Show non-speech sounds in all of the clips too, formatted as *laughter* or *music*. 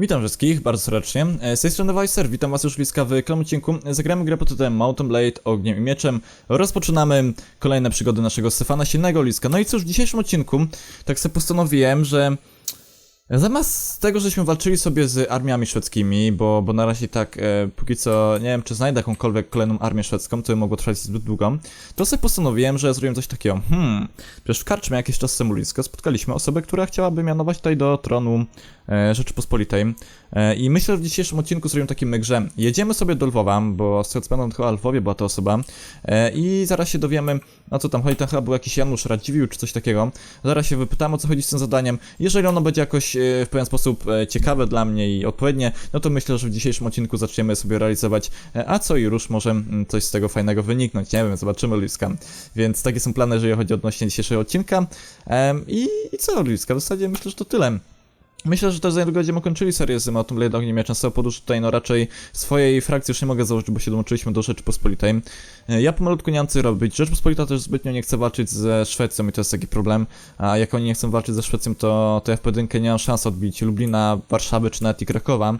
Witam wszystkich bardzo serdecznie. E, Z tej strony Weiser, witam was już w kolejnym odcinku. Zagramy grę pod tytułem Mountain Blade, Ogniem i Mieczem. Rozpoczynamy kolejne przygody naszego Stefana Silnego Liska. No i cóż, w dzisiejszym odcinku tak sobie postanowiłem, że Zamiast tego, żeśmy walczyli sobie z armiami szwedzkimi, bo, bo na razie tak, e, póki co nie wiem, czy znajdę jakąkolwiek kolejną armię szwedzką, to by mogło trwać zbyt długo, to sobie postanowiłem, że zrobię coś takiego. Hmm, przecież w karczmie jakiś czas temu blisko spotkaliśmy osobę, która chciałaby mianować tutaj do tronu e, Rzeczypospolitej. E, I myślę, że w dzisiejszym odcinku zrobimy taki myk, że jedziemy sobie do Lwowa, bo z co pamiętam, chyba Lwowie była ta osoba, e, i zaraz się dowiemy, o co tam chodzi, tam chyba był jakiś Janusz Radziwił, czy coś takiego. Zaraz się wypytamy, o co chodzi z tym zadaniem. Jeżeli ono będzie jakoś w pewien sposób e, ciekawe dla mnie i odpowiednie, no to myślę, że w dzisiejszym odcinku zaczniemy sobie realizować, e, a co i rusz może mm, coś z tego fajnego wyniknąć, nie wiem, zobaczymy Liska. Więc takie są plany, jeżeli chodzi odnośnie dzisiejszego odcinka. I, I co Liska, w zasadzie myślę, że to tyle. Myślę, że też za niedługo będziemy kończyli serię z Mountain Blade Ogniem tego powodu, że tutaj no raczej swojej frakcji już nie mogę założyć, bo się dołączyliśmy do Rzeczypospolitej. E, Ja pomalutku nie mam co robić. Rzeczpospolita też zbytnio nie chce walczyć ze Szwecją i to jest taki problem. A jak oni nie chcą walczyć ze Szwecją, to, to ja w pojedynkę nie mam szans odbić Lublina, Warszawy czy nawet i Krakowa.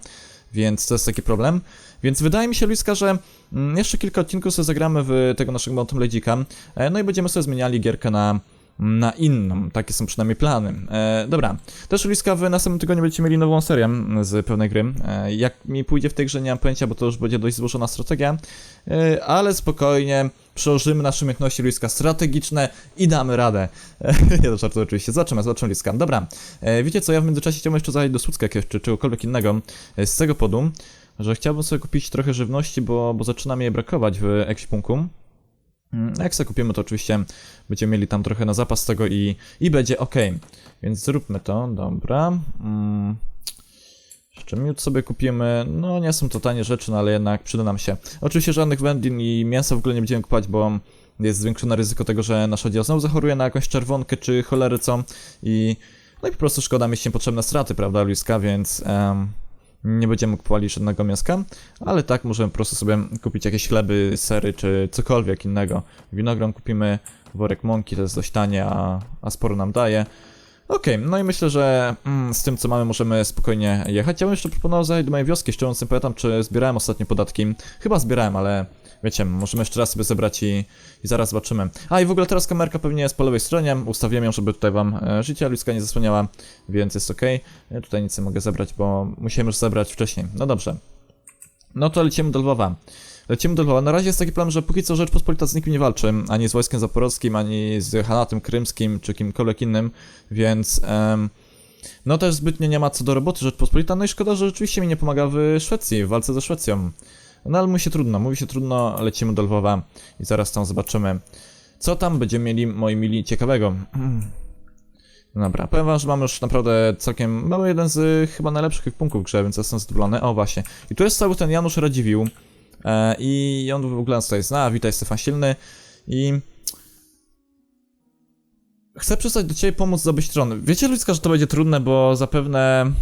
Więc to jest taki problem. Więc wydaje mi się, Luiska, że mm, jeszcze kilka odcinków sobie zagramy w tego naszego Mountain Blade'ika. E, No i będziemy sobie zmieniali gierkę na na inną. Takie są przynajmniej plany. E, dobra. Też Liska, w następnym tygodniu będziecie mieli nową serię z pewnej gry. E, jak mi pójdzie w tej grze, nie mam pojęcia, bo to już będzie dość złożona strategia. E, ale spokojnie przełożymy nasze umiejętności Liska strategiczne i damy radę. Nie, to żartuję oczywiście. Zobaczymy, zobaczymy Liska. Dobra. E, wiecie co, ja w międzyczasie chciałbym jeszcze zajść do Słucka czy czegokolwiek innego e, z tego podu, że chciałbym sobie kupić trochę żywności, bo, bo zaczyna mi jej brakować w ekwipunku. Mm, Jak sobie kupimy, to oczywiście będziemy mieli tam trochę na zapas tego i, i będzie ok. Więc zróbmy to, dobra. Mm. Jeszcze miód sobie kupimy. No, nie są to tanie rzeczy, no ale jednak przyda nam się. Oczywiście żadnych wędlin i mięsa w ogóle nie będziemy kupować, bo jest zwiększone ryzyko tego, że nasz oddział znowu zachoruje na jakąś czerwonkę czy cholery co. I no i po prostu szkoda mieć niepotrzebne straty, prawda, Luiska, więc em, nie będziemy kupowali żadnego mięska, ale tak możemy po prostu sobie kupić jakieś chleby, sery czy cokolwiek innego. Winogron kupimy, worek mąki to jest dość tanie, a, a sporo nam daje. Okej, no i myślę, że mm, z tym co mamy możemy spokojnie jechać. Ja bym jeszcze proponował zajechać do mojej wioski, szczerze nie pamiętam czy zbierałem ostatnio podatki. Chyba zbierałem, ale wiecie, możemy jeszcze raz sobie zebrać i, i zaraz zobaczymy. A i w ogóle teraz kamerka pewnie jest po lewej stronie, ustawiłem ją, żeby tutaj wam e, życie ludzka nie zasłaniała, więc jest ok. Ja tutaj nic nie mogę zebrać, bo musiałem już zebrać wcześniej. No dobrze. No to lecimy do Lwowa. Lecimy do Lwowa. Na razie jest taki plan, że póki co Rzeczpospolita z nikim nie walczy, ani z wojskiem zaporowskim, ani z Hanatem Krymskim, czy kimkolwiek innym, więc... em, no też zbytnio nie ma co do roboty Rzeczpospolita, no i szkoda, że rzeczywiście mi nie pomaga w Szwecji, w walce ze Szwecją. No ale mówi się trudno, mówi się trudno, lecimy do Lwowa i zaraz tam zobaczymy, co tam będziemy mieli, moi mili, ciekawego. *clears throat* Dobra, powiem wam, że mam już naprawdę całkiem, mamy jeden z chyba najlepszych punktów w grze, więc jestem zadowolony. O właśnie, i tu jest cały ten Janusz Radziwił e, i on w ogóle tutaj zna, witaj Stefan Silny i... Chcę przestać do ciebie pomóc zdobyć tron. Wiecie, Ludzka, że to będzie trudne, bo zapewne...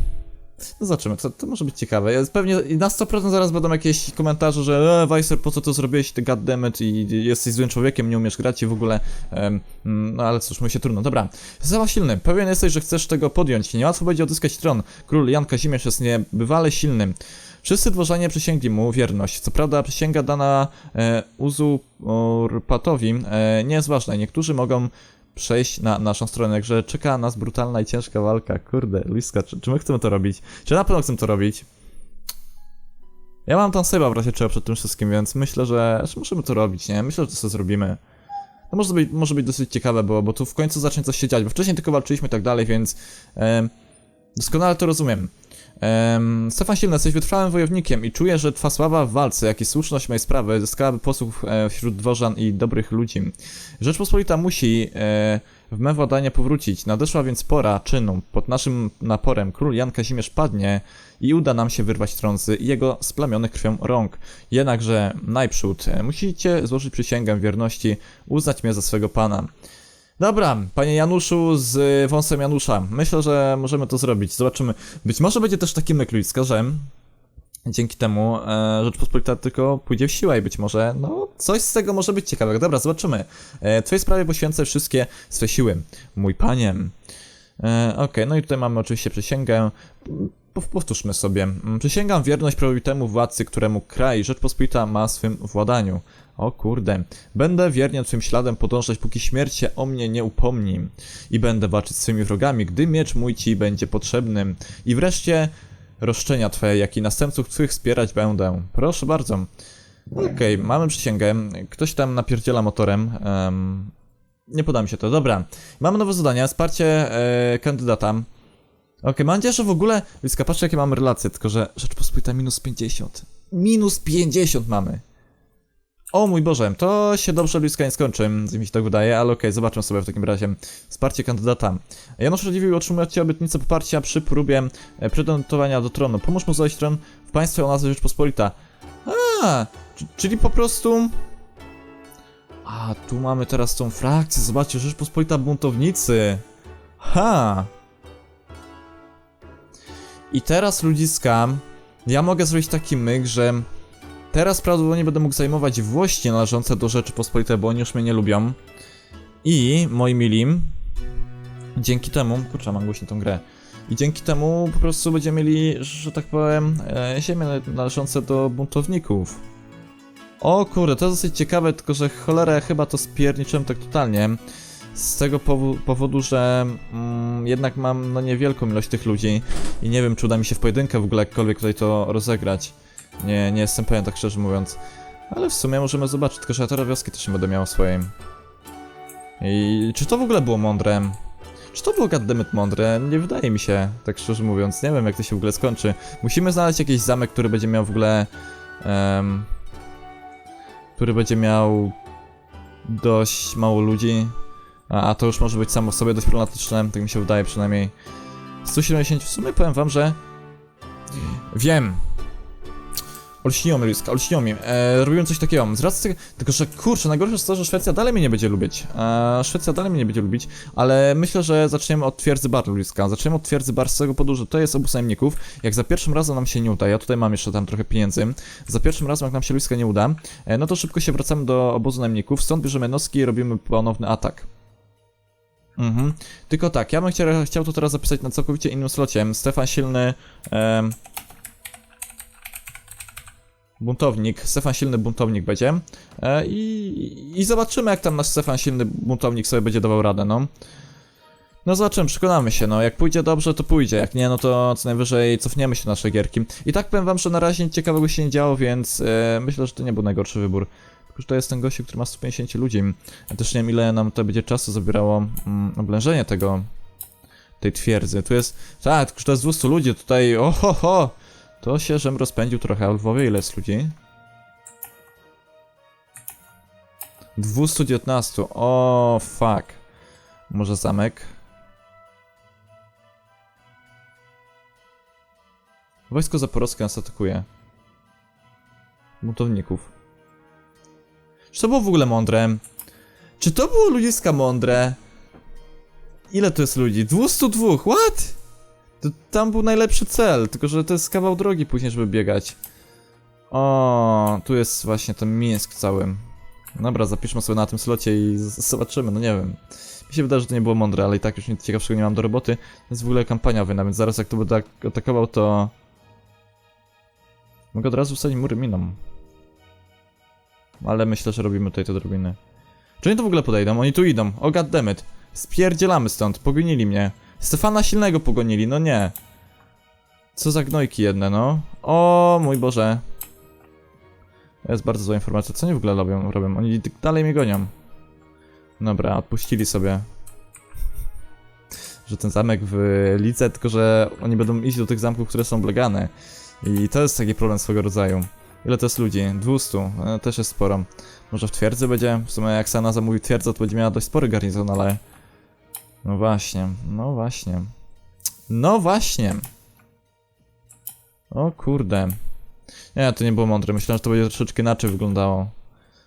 No zobaczymy, to, to może być ciekawe. Ja Pewnie na 100% zaraz będą jakieś komentarze, że e, Weiser, po co to zrobiłeś, ty goddammit i jesteś złym człowiekiem, nie umiesz grać i w ogóle... no ale cóż, mu się trudno. Dobra, Zała silny, pewien jesteś, że chcesz tego podjąć. Niełatwo będzie odzyskać tron. Król Jan Kazimierz jest niebywale silnym. Wszyscy dworzanie przysięgli mu wierność. Co prawda przysięga dana e, uzurpatowi e, nie jest ważna. Niektórzy mogą przejść na naszą stronę, także czeka nas brutalna i ciężka walka. Kurde, Luiska, czy, czy my chcemy to robić? Czy na pewno chcemy to robić? Ja mam tam sejba w razie czego przed tym wszystkim, więc myślę, że, że możemy to robić, nie? Myślę, że to sobie zrobimy. To może być, może być dosyć ciekawe, bo, bo tu w końcu zacznie coś się dziać, bo wcześniej tylko walczyliśmy i tak dalej, więc em, doskonale to rozumiem. Um, Stefan Silny, jesteś wytrwałym wojownikiem i czuję, że twa sława w walce, jak i słuszność mojej sprawy zyskałaby posłuch e, wśród dworzan i dobrych ludzi. Rzeczpospolita musi e, w me władanie powrócić. Nadeszła więc pora czynu. Pod naszym naporem król Jan Kazimierz padnie i uda nam się wyrwać tron z jego splamionych krwią rąk. Jednakże najprzód e, musicie złożyć przysięgę wierności, uznać mnie za swego pana. Dobra, panie Januszu z wąsem Janusza. Myślę, że możemy to zrobić. Zobaczymy. Być może będzie też taki myk ludzka, że dzięki temu e, Rzeczpospolita tylko pójdzie w siłę i być może, no, coś z tego może być ciekawego. Dobra, zobaczymy. E, twojej sprawie poświęcę wszystkie swe siły. Mój panie. E, Okej, no i tutaj mamy oczywiście przysięgę. po- powtórzmy sobie. Mm, Przysięgam wierność prawowitemu władcy, któremu kraj Rzeczpospolita ma swym władaniu. O kurde. Będę wiernie twym śladem podążać, póki śmierć się o mnie nie upomni. I będę walczyć z swymi wrogami, gdy miecz mój ci będzie potrzebny. I wreszcie roszczenia twoje, jak i następców twych wspierać będę. Proszę bardzo. Okej, mamy przysięgę. Ktoś tam napierdziela motorem. em, nie poda mi się to. Dobra. Mamy nowe zadania. Wsparcie e, kandydata. Okej, mam nadzieję, że w ogóle... Bliska, patrzcie jakie mamy relacje, tylko że Rzeczpospolita minus 50. Minus 50 mamy. O mój Boże, to się dobrze bliska nie skończy, mi się tak wydaje, ale okej, zobaczmy sobie w takim razie. Wsparcie kandydata. Janusz Radziwiłł otrzymuje Ciebie obietnicę poparcia przy próbie e, pretendowania do tronu. Pomóż mu zajść tron w państwie o nazwie Rzeczpospolita. A, czyli po prostu... A, tu mamy teraz tą frakcję, zobaczcie, Rzeczpospolita buntownicy. Ha! I teraz ludziska, ja mogę zrobić taki myk, że teraz prawdopodobnie będę mógł zajmować włości należące do Rzeczypospolitej, bo oni już mnie nie lubią. I, moi mili, dzięki temu, kurczę, mam głośno tą grę, i dzięki temu po prostu będziemy mieli, że tak powiem, e, ziemię należące do buntowników. O kurde, to dosyć ciekawe, tylko że cholera ja chyba to spierniczyłem tak totalnie. Z tego powo- powodu, że mm, jednak mam no niewielką ilość tych ludzi i nie wiem, czy uda mi się w pojedynkę w ogóle jakkolwiek tutaj to rozegrać. Nie, nie jestem pewien, tak szczerze mówiąc. Ale w sumie możemy zobaczyć, tylko że ja wioski też nie będę miał swojej. I czy to w ogóle było mądre? Czy to było goddammit mądre? Nie wydaje mi się, tak szczerze mówiąc. Nie wiem, jak to się w ogóle skończy. Musimy znaleźć jakiś zamek, który będzie miał w ogóle... em, który będzie miał dość mało ludzi. A, a to już może być samo w sobie dość problematyczne, tak mi się wydaje przynajmniej. 170, w sumie powiem wam, że... Wiem. Olśniło mnie, Liska. E, robiłem coś takiego. Z racji tylko że kurczę, najgorsze jest to, że Szwecja dalej mnie nie będzie lubić. E, Szwecja dalej mnie nie będzie lubić, ale myślę, że zaczniemy od twierdzy bar, Liska. Zaczniemy od twierdzy bar z tego powodu, że to jest obóz najemników. Jak za pierwszym razem nam się nie uda, ja tutaj mam jeszcze tam trochę pieniędzy. Za pierwszym razem, jak nam się Liska nie uda, e, no to szybko się wracamy do obozu najemników. Stąd bierzemy noski i robimy ponowny atak. Mhm. Tylko tak, ja bym chciał, chciał to teraz zapisać na całkowicie innym slocie. Stefan Silny. em, buntownik. Stefan Silny buntownik będzie. E, i, I zobaczymy, jak tam nasz Stefan Silny buntownik sobie będzie dawał radę, no. No zobaczymy, przekonamy się, no jak pójdzie dobrze, to pójdzie, jak nie, no to co najwyżej cofniemy się do naszej gierki. I tak powiem wam, że na razie nic ciekawego się nie działo, więc e, myślę, że to nie był najgorszy wybór. Tylko, że to jest ten gościu, który ma 150 ludzi. Ja też nie wiem, ile nam to będzie czasu zabierało mm, oblężenie tego, tej twierdzy. Tu jest, tak, tylko, że to jest 200 ludzi, tutaj, oho, ho, to się, żem rozpędził trochę, a w Lwowie ile jest ludzi? 219, o fuck. Może zamek? Wojsko zaporowskie nas atakuje. Buntowników. Czy to było w ogóle mądre? Czy to było ludziska mądre? Ile to jest ludzi? 202, what? To tam był najlepszy cel, tylko że to jest kawał drogi później, żeby biegać. O, tu jest właśnie ten Mińsk cały. Dobra, zapiszmy sobie na tym slocie i zobaczymy, no nie wiem. Mi się wydaje, że to nie było mądre, ale i tak już nic ciekawszego nie mam do roboty. To jest w ogóle kampania wojna, więc zaraz jak to będę ak- atakował, to... Mogę od razu wsadzić mury miną. Ale myślę, że robimy tutaj te drobiny. Czy oni tu w ogóle podejdą? Oni tu idą. O goddammit. Spierdzielamy stąd. Pogonili mnie. Stefana Silnego pogonili, no nie. Co za gnojki jedne, no. O mój Boże. To jest bardzo zła informacja. Co oni w ogóle robią? robią? Oni dalej mnie gonią. Dobra, odpuścili sobie. Że ten zamek w Lidze, tylko że oni będą iść do tych zamków, które są oblegane. I to jest taki problem swego rodzaju. Ile to jest ludzi? 200. E, też jest sporo. Może w twierdzy będzie? W sumie jak Sana zamówi twierdzę, to będzie miała dość spory garnizon, ale... No właśnie, no właśnie. No właśnie. O kurde. Nie, to nie było mądre. Myślałem, że to będzie troszeczkę inaczej wyglądało.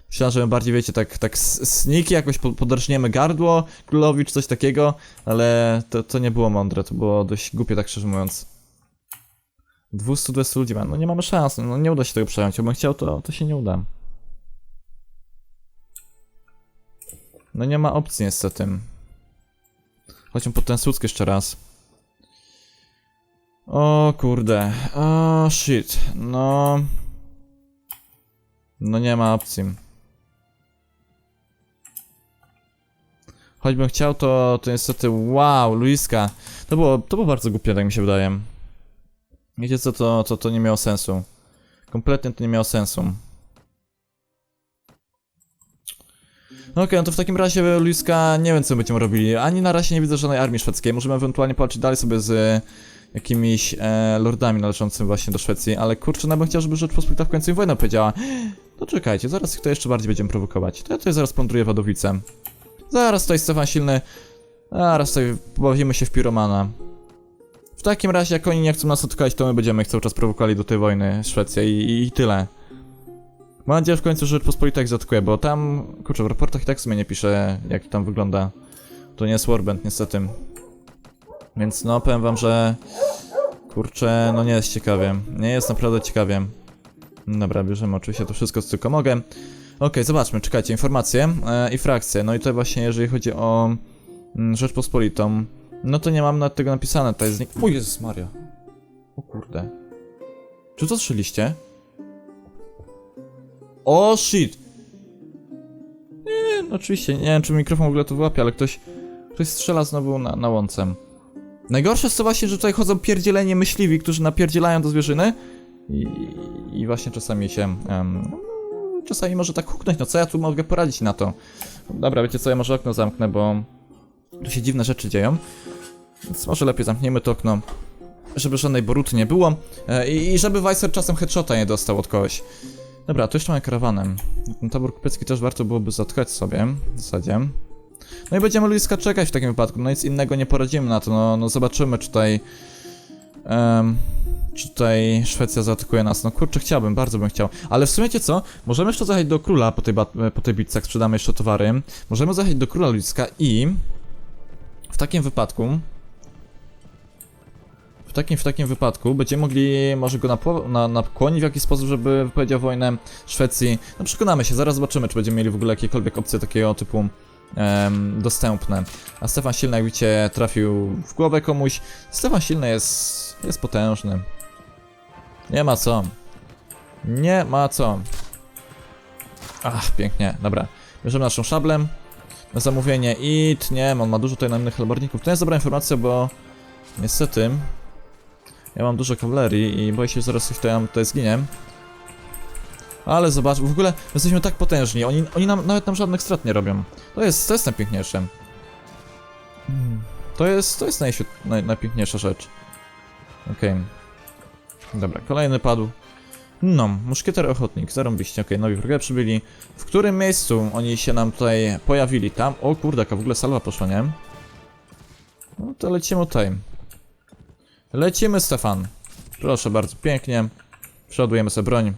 Myślałem, że my bardziej, wiecie, tak, tak sniki jakoś po- podarżniemy gardło królowi czy coś takiego, ale to, to nie było mądre, to było dość głupie, tak szczerze mówiąc. 220 ludzi no nie mamy szans, no nie uda się tego przejąć, jakbym chciał, to, to się nie uda. No nie ma opcji niestety. Chodźmy po ten Słuck jeszcze raz. O kurde. O shit. No. No nie ma opcji. Choćbym chciał, to, to niestety. Wow, Luiska. To było, to było bardzo głupie, tak mi się wydaje. Wiecie co, to, to, to nie miało sensu. Kompletnie to nie miało sensu. No okej, no to w takim razie Luiska nie wiem co będziemy robili. Ani na razie nie widzę żadnej armii szwedzkiej. Możemy ewentualnie walczyć dalej sobie z e, jakimiś e, lordami należącymi właśnie do Szwecji, ale kurczę, no bym chciał, żeby Rzeczpospolita w końcu im wojnę powiedziała. To czekajcie, zaraz ich to jeszcze bardziej będziemy prowokować. To ja tutaj zaraz plądruję Wadowicę. Zaraz tutaj Stefan Silny. Zaraz tutaj pobawimy się w piromana. W takim razie, jak oni nie chcą nas odkać, to my będziemy ich cały czas prowokowali do tej wojny Szwecja i, i, i tyle. Mam nadzieję w końcu, że Rzeczpospolita ich bo tam, kurczę, w raportach i tak w sumie nie pisze, jak tam wygląda. To nie jest Warband, niestety. Więc no, powiem wam, że... Kurczę, no nie jest ciekawie. Nie jest naprawdę ciekawie. Dobra, bierzemy oczywiście to wszystko, co tylko mogę. Okej, zobaczmy, czekajcie, informacje e, i frakcje. No i to właśnie, jeżeli chodzi o mm, Rzeczpospolitą, no to nie mam nawet tego napisane, to jest... O Jezus Maria. O kurde. Czy to strzeliście? O shit! Nie, no oczywiście, nie wiem czy mikrofon w ogóle to wyłapie, ale ktoś, ktoś strzela znowu na, na łącem. Najgorsze jest to właśnie, że tutaj chodzą pierdzielenie myśliwi, którzy napierdzielają do zwierzyny i, i właśnie czasami się... em, czasami może tak huknąć, no co ja tu mogę poradzić na to? Dobra, wiecie co, ja może okno zamknę, bo tu się dziwne rzeczy dzieją. Więc może lepiej zamkniemy to okno, żeby żadnej boruty nie było e, i, i żeby Weiser czasem headshota nie dostał od kogoś. Dobra, to jeszcze mamy karawanem. Ten tabor kupiecki też warto byłoby zatkać sobie, w zasadzie. No i będziemy Luiska czekać w takim wypadku, no nic innego nie poradzimy na to, no, no zobaczymy czy tutaj... em, czy tutaj Szwecja zaatakuje nas? No kurczę, chciałbym, bardzo bym chciał. Ale w sumie wiecie co? Możemy jeszcze zajechać do króla po tej, po tej bitce, jak sprzedamy jeszcze towary. Możemy zajechać do króla Luiska i... W takim wypadku... W takim, w takim wypadku będziemy mogli może go napło- na, nakłonić w jakiś sposób, żeby wypowiedział wojnę Szwecji. No przekonamy się, zaraz zobaczymy, czy będziemy mieli w ogóle jakiekolwiek opcje takiego typu em, dostępne. A Stefan Silny, jak widzicie, trafił w głowę komuś. Stefan Silny jest, jest potężny. Nie ma co. Nie ma co. Ach, pięknie, dobra. Bierzemy naszą szablę na zamówienie i tnie, on ma dużo tutaj najemnych helborników. To jest dobra informacja, bo niestety ja mam dużo kawalerii i boję się, że zaraz coś tutaj, nam tutaj zginie. Ale zobacz, w ogóle my jesteśmy tak potężni, oni, oni nam, nawet nam żadnych strat nie robią. To jest, to jest najpiękniejsze. Mm, To jest, to jest najświet, naj, najpiękniejsza rzecz. Okej. Dobra, kolejny padł. No, muszkieter ochotnik, zarąbiście, okej, nowi wrogowie przybyli. W którym miejscu oni się nam tutaj pojawili? Tam? O kurde, jaka w ogóle salwa poszła, nie? No to lecimy tutaj. Lecimy, Stefan. Proszę bardzo, pięknie. Przeładujemy sobie broń.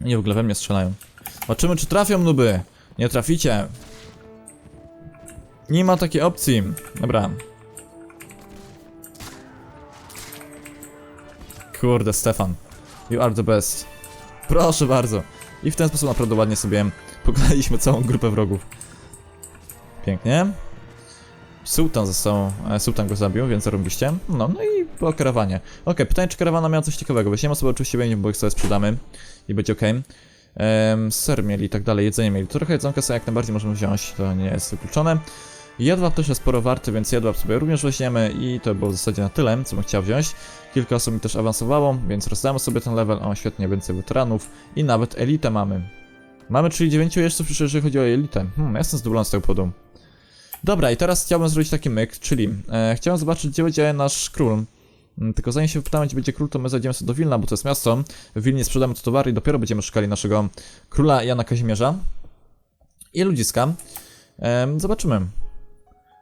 Nie, w ogóle we mnie strzelają. Zobaczymy, czy trafią nuby. Nie traficie. Nie ma takiej opcji. Dobra. Kurde, Stefan. You are the best. Proszę bardzo. I w ten sposób naprawdę ładnie sobie pokonaliśmy całą grupę wrogów. Pięknie. Sułtan został, e, Sułtan go zabił, więc zarobiście. No, no i po karawanie. Okej, pytanie, czy karawana miała coś ciekawego. Weźmiemy sobie oczywiście będzie, bo ich sobie sprzedamy i będzie okej. Ser mieli i tak dalej, jedzenie mieli. Trochę jedzonka sobie jak najbardziej możemy wziąć, to nie jest wykluczone. Jedwab też jest sporo warty, więc jedwab sobie również weźmiemy i to było w zasadzie na tyle, co bym chciał wziąć. Kilka osób mi też awansowało, więc rozdamy sobie ten level. O, świetnie, więcej weteranów i nawet elitę mamy. Mamy czyli 9 jeźdźców, jeżeli chodzi o elitę. Hmm, jestem zadowolony z tego powodu. Dobra, i teraz chciałbym zrobić taki myk, czyli e, chciałem zobaczyć, gdzie będzie nasz król. Mm, Tylko zanim się wypytamy, gdzie będzie król, to my zajdziemy sobie do Wilna, bo to jest miasto. W Wilnie sprzedamy te towary i dopiero będziemy szukali naszego króla Jana Kazimierza. I ludziska. Em, zobaczymy.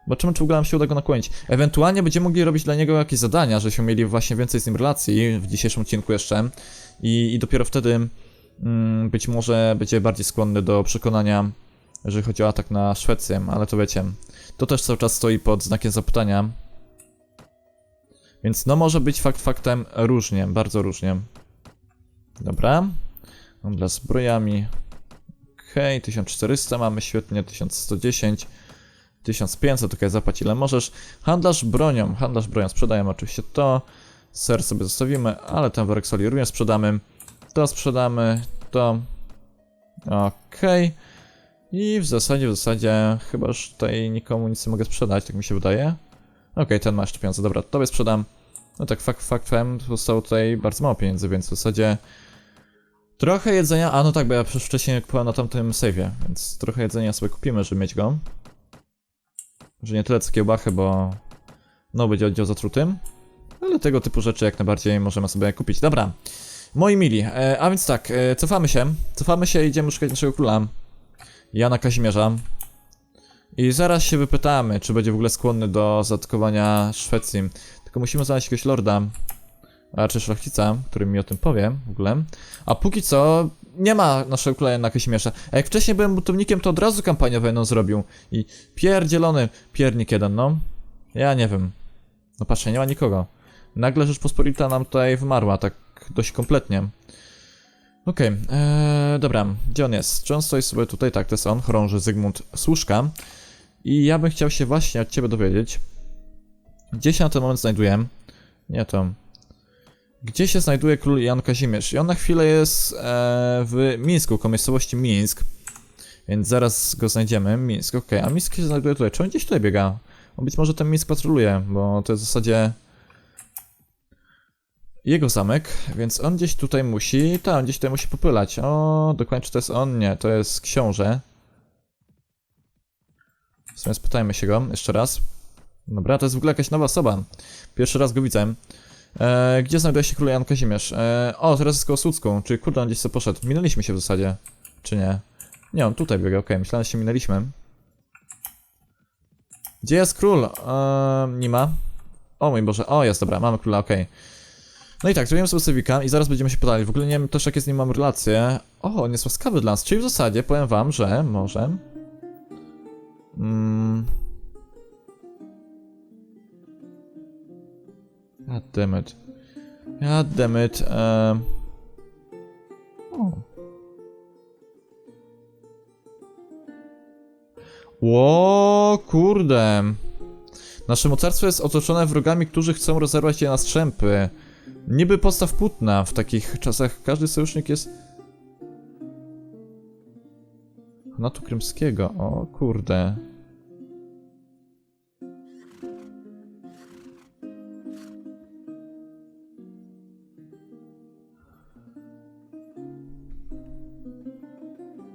Zobaczymy, czy w ogóle nam się uda go nakłonić. Ewentualnie będziemy mogli robić dla niego jakieś zadania, żebyśmy mieli właśnie więcej z nim relacji w dzisiejszym odcinku jeszcze. I, i dopiero wtedy mm, być może będzie bardziej skłonny do przekonania, jeżeli chodzi o atak na Szwecję, ale to wiecie, to też cały czas stoi pod znakiem zapytania. Więc no może być fakt faktem różnie, bardzo różnie. Dobra. Dobra, zbrojami. Okej, 1400 mamy, świetnie, 1110. 1500, okej, zapłać ile możesz. Handlarz bronią, handlarz bronią, sprzedajemy oczywiście to. Ser sobie zostawimy, ale ten worek soli również sprzedamy. To sprzedamy, to... Okej. I w zasadzie, w zasadzie, chyba już tutaj nikomu nic nie mogę sprzedać, tak mi się wydaje. Okej, ten ma jeszcze pieniądze, dobra, tobie sprzedam. No tak, fakt faktem, zostało tutaj bardzo mało pieniędzy, więc w zasadzie... Trochę jedzenia, a no tak, bo ja przecież wcześniej kupowałem na tamtym save'ie, więc trochę jedzenia sobie kupimy, żeby mieć go. Że nie tyle co kiełbachy, bo... No, będzie oddział zatrutym. Ale tego typu rzeczy jak najbardziej możemy sobie kupić. Dobra, moi mili, e, a więc tak, e, cofamy się. Cofamy się i idziemy szukać naszego króla. Jana Kazimierza. I zaraz się wypytamy, czy będzie w ogóle skłonny do zaatakowania Szwecji. Tylko musimy znaleźć jakiegoś lorda, a raczej szlachcica, który mi o tym powie w ogóle. A póki co nie ma naszego króla Jana Kazimierza. A jak wcześniej byłem buntownikiem, to od razu kampanię wojenną zrobił. I pierdzielony piernik jeden, no. Ja nie wiem. No patrzcie, nie ma nikogo. Nagle Rzeczpospolita nam tutaj wymarła, tak dość kompletnie. Okej, eee, dobra, gdzie on jest? Czy on stoi sobie tutaj? Tak, to jest on, chorąży Zygmunt Słuszka. I ja bym chciał się właśnie od ciebie dowiedzieć, gdzie się na ten moment znajduje. Nie to. Gdzie się znajduje król Jan Kazimierz? I on na chwilę jest e, w Mińsku, koło miejscowości Mińsk. Więc zaraz go znajdziemy. Mińsk, okej, a Mińsk się znajduje tutaj. Czy on gdzieś tutaj biega? On być może ten Mińsk patroluje, bo to jest w zasadzie jego zamek, więc on gdzieś tutaj musi, tak, on gdzieś tutaj musi popylać. O, dokładnie czy to jest on? Nie, to jest książę. W sumie spytajmy się go jeszcze raz. Dobra, to jest w ogóle jakaś nowa osoba. Pierwszy raz go widzę. E, gdzie znajduje się król Jan Kazimierz? E, o, teraz jest koło Słucku, czyli kurde on gdzieś sobie poszedł. Minęliśmy się w zasadzie, czy nie? Nie, on tutaj biega, okej, myślałem, że się minęliśmy. Gdzie jest król? E, nie ma. O mój Boże, o jest, dobra, mamy króla, okej. No i tak, zrobimy sobie Sewika i zaraz będziemy się pytali. W ogóle nie wiem też jakie z nim mam relacje. O, on jest łaskawy dla nas, czyli w zasadzie powiem wam, że może... Mm... God damn it. God damn it. Um... O. Kurde. Nasze mocarstwo jest otoczone wrogami, którzy chcą rozerwać je na strzępy. Niby postaw płótna w takich czasach każdy sojusznik jest... Natu Krymskiego, o kurde.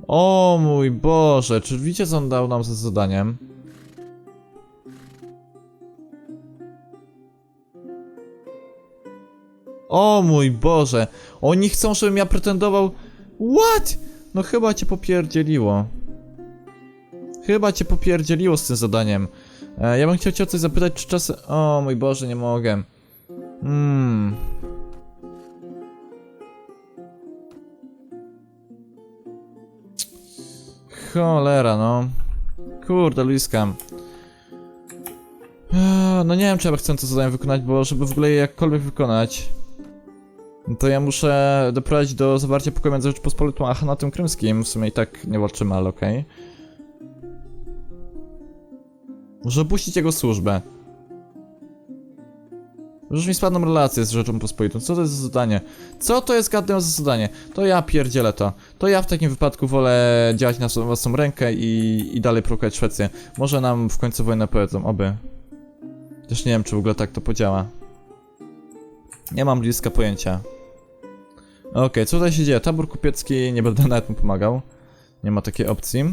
O mój Boże, czy widzicie co on dał nam ze zadaniem? O mój Boże, oni chcą, żebym ja pretendował... What? No chyba cię popierdzieliło. Chyba cię popierdzieliło z tym zadaniem. E, ja bym chciał cię o coś zapytać, czy czasem... O mój Boże, nie mogę. Hmm... Cholera, no. Kurde, Luiska. Eee, No nie wiem, czy ja chcę to zadanie wykonać, bo żeby w ogóle je jakkolwiek wykonać, to ja muszę doprowadzić do zawarcia pokoju między Rzeczpospolitą a Hanatem Krymskim. W sumie i tak nie walczymy, ale okej. Muszę opuścić jego służbę. Już mi spadną relacje z Rzecząpospolitą. Co to jest za zadanie? Co to jest gadne za zadanie? To ja pierdzielę to. To ja w takim wypadku wolę działać na własną rękę i, i dalej prowokować Szwecję. Może nam w końcu wojnę powiedzą, oby. Też nie wiem, czy w ogóle tak to podziała. Nie mam bliska pojęcia. Okej, co tutaj się dzieje? Tabor kupiecki, nie będę *laughs* nawet mu pomagał. Nie ma takiej opcji.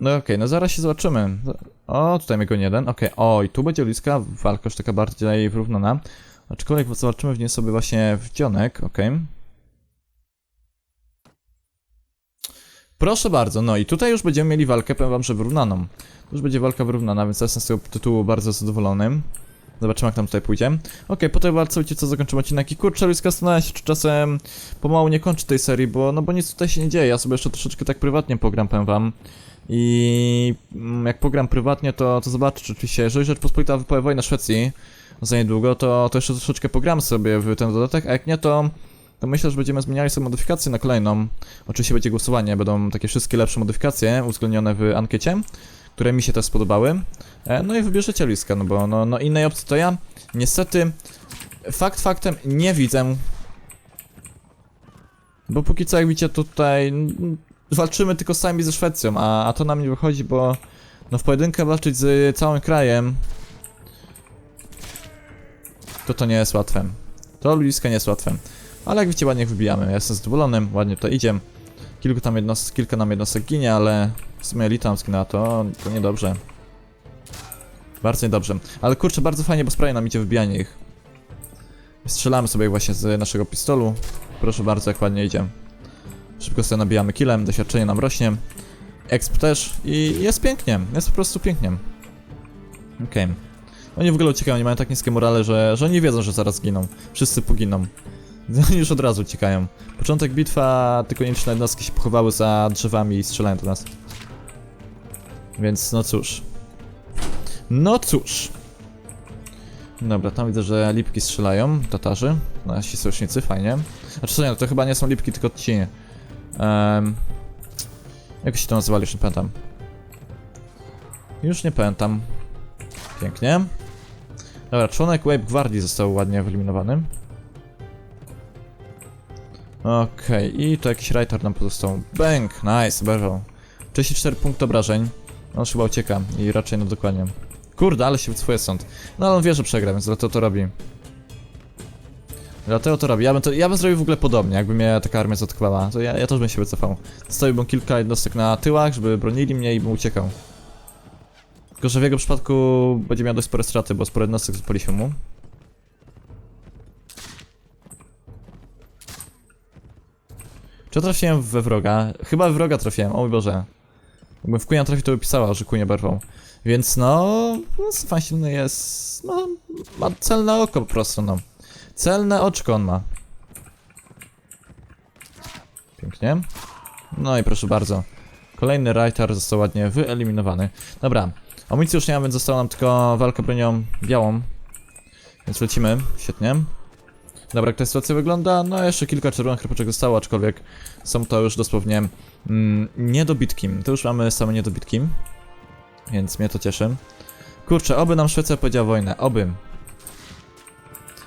No okej, no zaraz się zobaczymy. O, tutaj mnie go jeden. Okej, o, i tu będzie bliska walka już taka bardziej wyrównana. Aczkolwiek zobaczymy w niej sobie właśnie w dzionek, okej. Proszę bardzo, no i tutaj już będziemy mieli walkę, powiem wam, że wyrównaną. To już będzie walka wyrównana, więc ja jestem z tego tytułu bardzo zadowolony. Zobaczymy jak nam tutaj pójdzie. Okej, po tej walce wiecie co, zakończymy odcinek i kurczę, Luiska zastanawiam się, czy czasem pomału nie kończy tej serii, bo no bo nic tutaj się nie dzieje, ja sobie jeszcze troszeczkę tak prywatnie pogram, powiem wam. I mm, jak pogram prywatnie, to, to zobaczę, czy oczywiście, jeżeli Rzeczpospolita wypowie wojnę Szwecji za niedługo, to, to jeszcze troszeczkę pogram sobie w ten dodatek, a jak nie, to, to myślę, że będziemy zmieniali sobie modyfikację na kolejną. Oczywiście będzie głosowanie, będą takie wszystkie lepsze modyfikacje uwzględnione w ankiecie, które mi się też spodobały. E, no i wybierzecie Liska, no bo no, no innej opcji to ja niestety fakt faktem nie widzę. Bo póki co, jak widzicie, tutaj walczymy tylko sami ze Szwecją, a, a to nam nie wychodzi, bo no w pojedynkę walczyć z całym krajem to to nie jest łatwe. To ludziska nie jest łatwe. Ale jak widzicie, ładnie wybijamy. Ja jestem zadowolony, ładnie to idzie. Kilku tam kilka nam jednostek ginie, ale w sumie elita nam zginęła, to, to niedobrze. Bardzo niedobrze. Ale kurczę, bardzo fajnie, bo sprawia nam idzie wybijanie ich. Strzelamy sobie właśnie z naszego pistolu. Proszę bardzo, jak ładnie idzie. Szybko sobie nabijamy killem, doświadczenie nam rośnie. Exp też i jest pięknie, jest po prostu pięknie. Okej. Oni w ogóle uciekają, oni mają tak niskie morale, że, że oni wiedzą, że zaraz zginą. Wszyscy poginą. *laughs* Już od razu uciekają. Początek bitwa, tylko nieliczne jednostki się pochowały za drzewami i strzelają do nas. Więc no cóż. No cóż. Dobra, tam widzę, że lipki strzelają, Tatarzy. Nasi sojusznicy, fajnie. Znaczy nie, no to chyba nie są lipki, tylko cienie. Um, jak się to nazywali, już nie pamiętam. Już nie pamiętam. Pięknie. Dobra, członek Wave Gwardii został ładnie wyeliminowany. Okej, i to jakiś writer nam pozostał. Bang! Nice, berwał. 34 punkt obrażeń. On chyba ucieka i raczej no dokładnie. Kurde, ale się wycofuje stąd. No ale on wie, że przegra, więc dlatego to robi. Dlatego to robi. Ja bym, to, ja bym zrobił w ogóle podobnie, jakby mnie taka armia zaatakowała. To ja, ja też bym się wycofał. Zostawiłbym kilka jednostek na tyłach, żeby bronili mnie i bym uciekał. Tylko, że w jego przypadku będzie miał dość spore straty, bo sporo jednostek zapaliśmy mu. Czy trafiłem we wroga? Chyba we wroga trafiłem, o mój Boże. Jakbym w kunia trafił, to by pisała, że kunie berwą. Więc no, no Stefan Silny jest, no, ma celne oko po prostu, no. Celne oczko on ma. Pięknie. No i proszę bardzo. Kolejny Writer został ładnie wyeliminowany. Dobra, amunicji już nie ma, więc została nam tylko walka bronią białą. Więc lecimy, świetnie. Dobra, jak ta sytuacja wygląda? No jeszcze kilka czerwonych kropeczek zostało, aczkolwiek są to już dosłownie mm, niedobitki. To już mamy same niedobitki. Więc mnie to cieszy. Kurczę, oby nam Szwecja powiedziała wojnę, oby.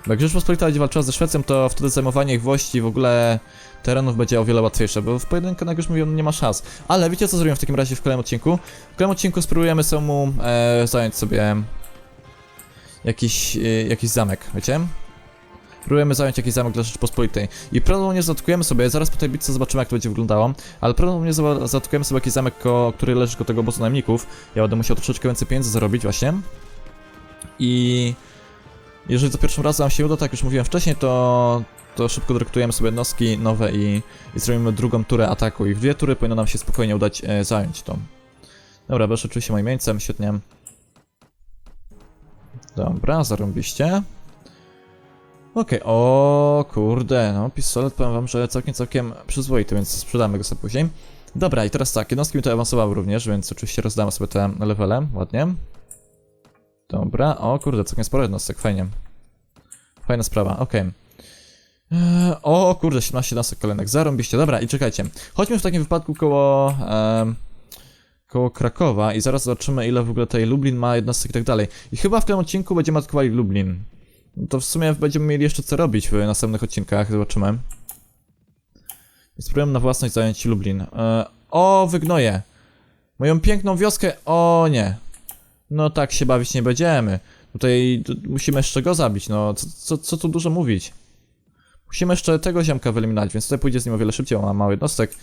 Bo jak Rzeczpospolita będzie walczyła ze Szwecją, to wtedy zajmowanie ich włości w ogóle terenów będzie o wiele łatwiejsze, bo w pojedynkę, jak już mówiłem, nie ma szans. Ale wiecie co zrobimy w takim razie w kolejnym odcinku? W kolejnym odcinku spróbujemy samemu e, zająć sobie jakiś, e, jakiś zamek, wiecie? Próbujemy zająć jakiś zamek dla Rzeczypospolitej. I prawdopodobnie zaatakujemy sobie, zaraz po tej bitce zobaczymy jak to będzie wyglądało, ale prawdopodobnie za- zaatakujemy sobie jakiś zamek, ko- który leży koło tego obozu najemników. Ja będę musiał troszeczkę więcej pieniędzy zarobić właśnie. I jeżeli za pierwszym razem nam się uda, tak jak już mówiłem wcześniej, to, to szybko dyrektujemy sobie jednostki nowe i, i zrobimy drugą turę ataku. I w dwie tury powinno nam się spokojnie udać e, zająć to. Dobra, będę oczywiście moim miejscem, świetnie. Dobra, zarąbiście. Okej, o kurde, no pistolet powiem wam, że całkiem, całkiem przyzwoity, więc sprzedamy go sobie później. Dobra, i teraz tak, jednostki mi to awansowały również, więc oczywiście rozdamy sobie te levele, ładnie. Dobra, o kurde, całkiem sporo jednostek, fajnie. Fajna sprawa, okej. Eee, O kurde, 17 jednostek kolejnych, zarąbiście, dobra i czekajcie. Chodźmy w takim wypadku koło... koło Krakowa i zaraz zobaczymy ile w ogóle tutaj Lublin ma jednostek i tak dalej. I chyba w tym odcinku będziemy atakowali Lublin. To w sumie będziemy mieli jeszcze co robić w następnych odcinkach, zobaczymy. I spróbujemy na własność zająć Lublin. E, o, wygnoję! Moją piękną wioskę, o nie. No tak się bawić nie będziemy. Tutaj tu, musimy jeszcze go zabić, no co, co, co tu dużo mówić. Musimy jeszcze tego ziomka wyeliminować, więc tutaj pójdzie z nim o wiele szybciej, on ma mały jednostek.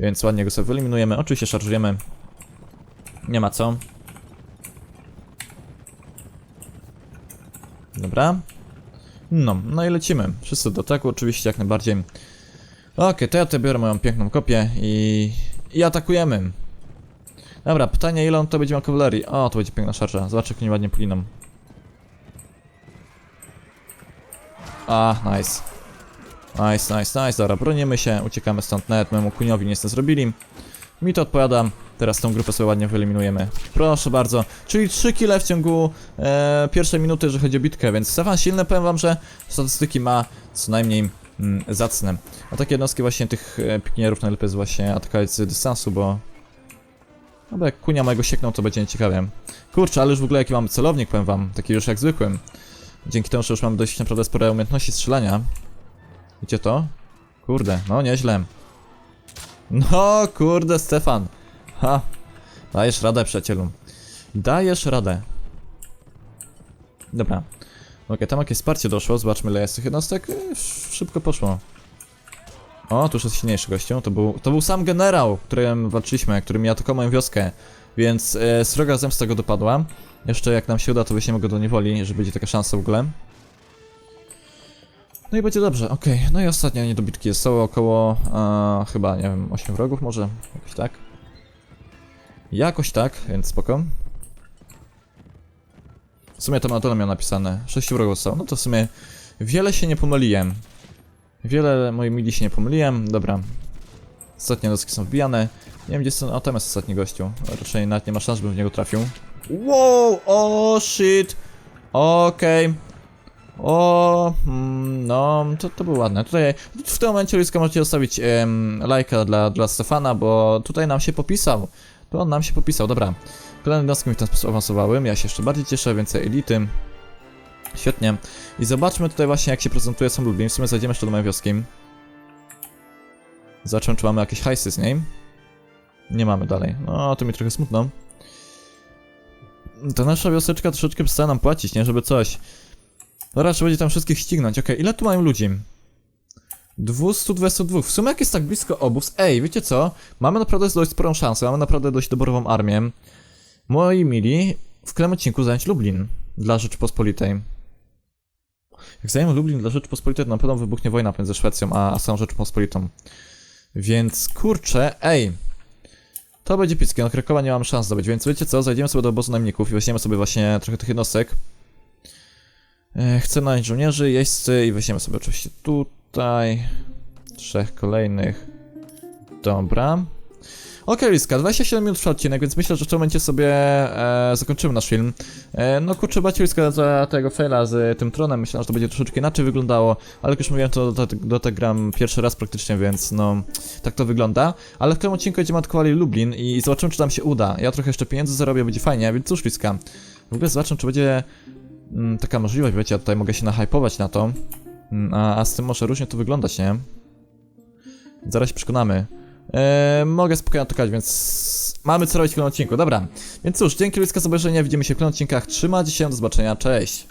Więc ładnie go sobie wyeliminujemy, oczywiście szarżujemy. Nie ma co. Dobra. No, no i lecimy. Wszyscy do ataku, oczywiście jak najbardziej. Okej, to ja tutaj biorę moją piękną kopię i... i atakujemy. Dobra, pytanie ile on to będzie miał kawalerii? O, to będzie piękna szarża. Zobaczcie jak oni ładnie pliną. A, nice. Nice, nice, nice. Dobra, bronimy się, uciekamy stąd. Nawet mojemu kuniowi nic nie zrobili. Mi to odpowiada. Teraz tą grupę sobie ładnie wyeliminujemy. Proszę bardzo. Czyli 3 kile w ciągu e, pierwszej minuty, jeżeli chodzi o bitkę, więc Stefan silny, powiem wam, że statystyki ma co najmniej mm, zacne. A takie jednostki właśnie tych e, pikinierów najlepiej jest właśnie atakować z dystansu, bo... No bo jak kunia mojego siekną, to będzie nieciekawie. Kurczę, ale już w ogóle jaki mamy celownik, powiem wam. Taki już jak zwykłym. Dzięki temu, że już mam dość naprawdę spore umiejętności strzelania. Widzicie to? Kurde, no nieźle. No kurde, Stefan. Ha. Dajesz radę, przyjacielu. Dajesz radę. Dobra. Okej, tam jakieś wsparcie doszło, zobaczmy ile jest tych jednostek. Sz- Szybko poszło. O, tu już jest silniejszy gościu. To był, to był sam generał, którym walczyliśmy, który mi atakował moją wioskę. Więc e, sroga zemsta go dopadła. Jeszcze jak nam się uda, to weźmiemy go do niewoli, że będzie taka szansa w ogóle. No i będzie dobrze, okej. No i ostatnia niedobitki jest całe około, e, chyba, nie wiem, 8 wrogów może? Jakoś tak. Jakoś tak, więc spoko. W sumie to na dole miał napisane. 6 wrogów zostało. No to w sumie wiele się nie pomyliłem. Wiele moi mili się nie pomyliłem. Dobra. Ostatnie doski są wbijane. Nie wiem gdzie są. O, tam jest ostatni gościu. Raczej nawet nie ma szans, bym w niego trafił. Wow! O shit! Okej. O, mm, no, to, to było ładne. Tutaj w tym momencie Luiska możecie zostawić em, lajka dla, dla Stefana, bo tutaj nam się popisał. To on nam się popisał, dobra. Kolejne jednostki mi w ten sposób awansowały. Ja się jeszcze bardziej cieszę, więcej elity. Świetnie. I zobaczmy tutaj właśnie jak się prezentuje sam Lublin. W sumie zajdziemy jeszcze do mojej wioski. Zobaczymy czy mamy jakieś hajsy z niej. Nie mamy dalej. No, to mi trochę smutno. Ta nasza wioseczka troszeczkę przestała nam płacić, nie? Żeby coś. Dobra, trzeba będzie tam wszystkich ścignąć. Okej, ile tu mają ludzi? 222. W sumie jak jest tak blisko obóz. Ej, wiecie co? Mamy naprawdę dość sporą szansę. Mamy naprawdę dość doborową armię. Moi mili, w kolejnym odcinku zająć Lublin dla Rzeczypospolitej. Jak zajmę Lublin dla Rzeczypospolitej, to na pewno wybuchnie wojna między Szwecją a, a samą Rzeczypospolitą. Więc kurczę, ej. To będzie pickie, no Krakowa nie mam szans zdobyć, więc wiecie co, zajdziemy sobie do obozu najemników i weźmiemy sobie właśnie trochę tych jednostek. E, chcę nająć żołnierzy, jeźdźcy i weźmiemy sobie oczywiście tutaj trzech kolejnych. Dobra. Okej, Liska, 27 minut trwa odcinek, więc myślę, że w tym momencie sobie e, zakończymy nasz film. E, no kurczę, bacie Liska za tego faila z tym tronem, myślałem, że to będzie troszeczkę inaczej wyglądało, ale jak już mówiłem, to do, do, tego gram pierwszy raz praktycznie, więc no, tak to wygląda. Ale w tym odcinku będziemy atakowali Lublin i zobaczymy, czy nam się uda. Ja trochę jeszcze pieniędzy zarobię, będzie fajnie, więc cóż, Liska. W ogóle zobaczę, czy będzie mm, taka możliwość, wiecie, ja tutaj mogę się nahypować na to, a, a z tym może różnie to wyglądać, nie? Zaraz się przekonamy. Eee, mogę spokojnie atakać, więc mamy co robić w kolejnym odcinku. Dobra, więc cóż, dzięki ludzka za obejrzenie, widzimy się w kolejnych odcinkach. Trzymajcie się, do zobaczenia, cześć!